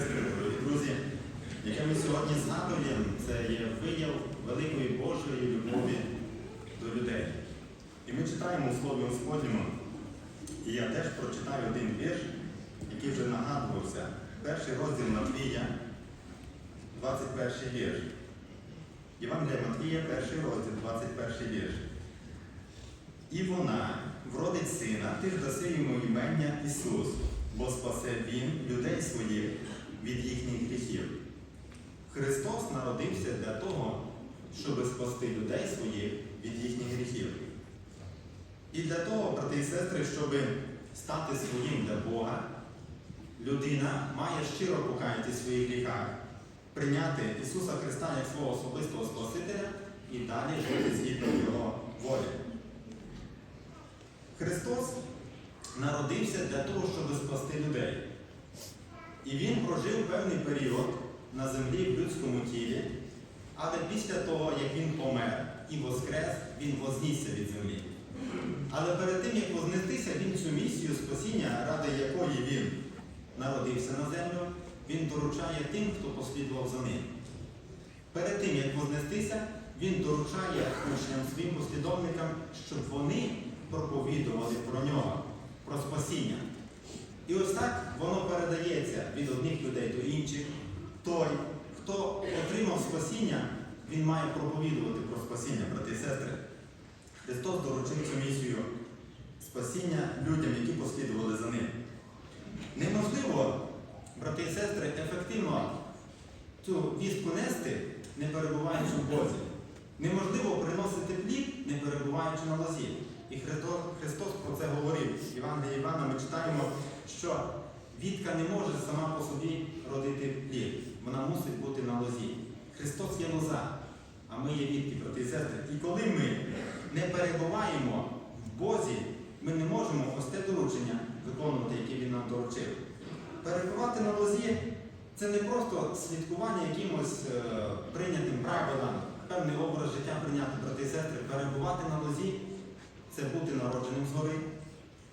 сестри, друзі, яке ми сьогодні згадуємо, це є вияв великої Божої любові до людей. І ми читаємо у Слові Господньому, і я теж прочитаю один вірш, який вже нагадувався. Перший розділ Матвія, 21 вірш. Євангелія Матвія, перший розділ, 21 вірш. І вона вродить сина, ти ж даси йому імення Ісус, бо спасе Він людей своїх від їхніх гріхів. Христос народився для того, щоб спасти людей своїх від їхніх гріхів. І для того, брати і сестри, щоб стати своїм для Бога, людина має щиро покаяти своїх гріхах, прийняти Ісуса Христа як свого особистого Спасителя і далі жити згідно Його волі. Христос народився для того, щоб спасти людей. І Він прожив певний період на землі в людському тілі, але після того, як Він помер і воскрес, Він вознісся від землі. Але перед тим, як вознестися, Він цю місію спасіння, ради якої Він народився на землю, Він доручає тим, хто послідував за ним. Перед тим, як вознестися, Він доручає учням своїм послідовникам, щоб вони проповідували про нього, про спасіння. І ось так воно передається від одних людей до інших. Той, хто отримав спасіння, він має проповідувати про спасіння, брати і сестри. Христос доручив цю місію спасіння людям, які послідували за ним. Неможливо, брати і сестри, ефективно цю вістку нести, не перебуваючи в Бозі. Неможливо приносити плід, не перебуваючи на лозі. І Христос, про це говорив. В Євангелії Івана ми читаємо, що вітка не може сама по собі родити плід. Вона мусить бути на лозі. Христос є лоза, а ми є вітки, брати і сестри. І коли ми не перебуваємо в Бозі, ми не можемо ось те доручення виконувати, яке Він нам доручив. Перебувати на лозі це не просто слідкування якимось е, прийнятим правилам, певний образ життя прийняти, брати і сестри, перебувати на лозі це бути народженим згори.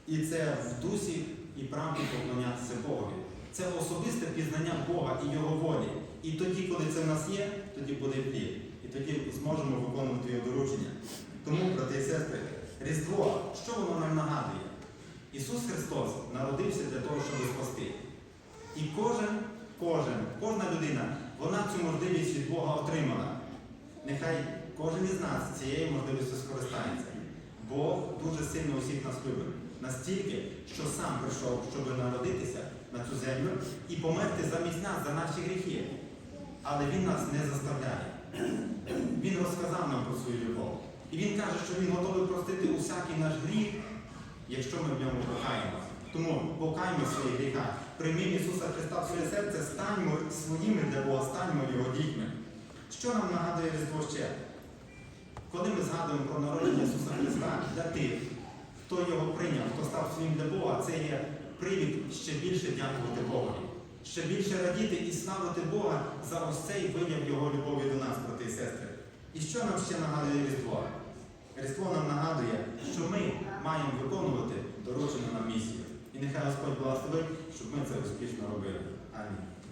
І це в дусі і правді поклонятися Богові. Це особисте пізнання Бога і Його волі. І тоді, коли це в нас є, тоді буде плід. І тоді зможемо виконувати його доручення. Тому, брати і сестри, Різдво, що воно нам нагадує? Ісус Христос народився для того, щоб спасти. І кожен, кожен, кожна людина, вона цю можливість від Бога отримала. Нехай кожен із нас цією можливістю скористається. Бог дуже сильно усіх нас любить. Настільки, що сам прийшов, щоб народитися на цю землю і померти замість нас за наші гріхи. Але Він нас не заставляє. Він розказав нам про свою любов. І Він каже, що Він готовий простити усякий наш гріх, якщо ми в ньому покаємо. Тому покаємо в своїх гріхах, приймімо Ісуса Христа в своє серце, станьмо своїми для Бога, станьмо Його дітьми. Що нам нагадує Різдво ще? Коли ми згадуємо про народження Ісуса Христа для тих, хто його прийняв, хто став своїм для Бога, це є привід ще більше дякувати Богові, ще більше радіти і славити Бога за ось цей вияв Його любові до нас, брати і сестри. І що нам ще нагадує Різдво? Різдво нам нагадує, що ми маємо виконувати доручену нам місію. І нехай Господь благословить, щоб ми це успішно робили. Амінь.